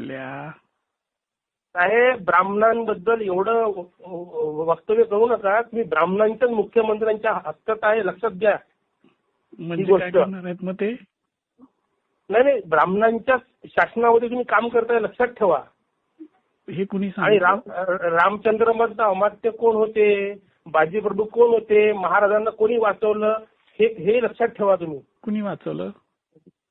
कुठल्या? साहेब ब्राह्मणांबद्दल एवढं वक्तव्य करू नका. तुम्ही ब्राह्मणांच्याच मुख्यमंत्र्यांच्या हक्कात आहे लक्षात घ्या. म्हणजे गोष्ट. काय करणार आहेत मग ते? नाही नाही ब्राह्मणांच्या शासनामध्ये तुम्ही काम करताय लक्षात ठेवा. हे कुणी आणि राम रामचंद्र मधलं अमात्य कोण होते? बाजीप्रभू कोण होते? महाराजांना कोणी वाचवलं? हे हे लक्षात ठेवा तुम्ही. कुणी वाचवलं?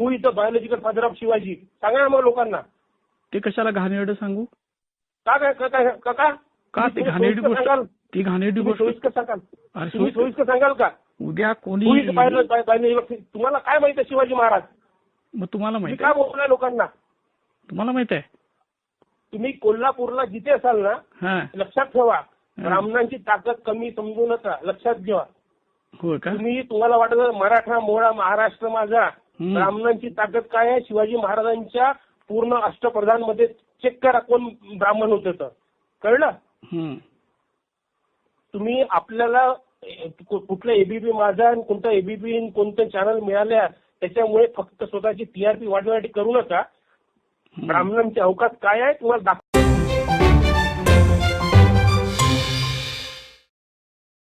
who is the biological father of Shivaji सांगा ना मग लोकांना. ते कशाला घाणेरडं सांगू? का काय का काय का का? का ते तुम्ही घाणेरडी सोयीस्कर गोष्ट सांगाल ती घाणेरडी तुम्ही गोष्ट सोयीस्कर सांगाल. अरे तुम्ही सोयीस्कर- सोयीस्कर सांगाल का? उद्या कोणी तुम्हाला काय माहिती आहे शिवाजी महाराज? मग तुम्हाला तुम्ही माहीत काय आहे? बोललाय लोकांना? तुम्हाला माहीत आहे? तुम्ही कोल्हापूरला जिथे असाल ना हा. लक्षात ठेवा. ब्राह्मणांची ताकद कमी समजू नका. लक्षात घ्या होय का? तुम्ही तुम्हाला वाटत असेल, मराठा मोळा महाराष्ट्र माझा. ब्राह्मणांची ताकद काय आहे? शिवाजी महाराजांच्या पूर्ण अष्टप्रधानमध्ये चेक करा कोण ब्राह्मण होते तर. कळलं. तुम्ही आपल्याला कुठलं एबीपी माझा आणि कोणतं एबीपी कोणतं चॅनल मिळाल्या त्याच्यामुळे फक्त स्वतःची टीआरपी वाढवण्यासाठी करू नका. ब्राह्मणांचे अवकाश काय आहे? तुम्हाला दाखव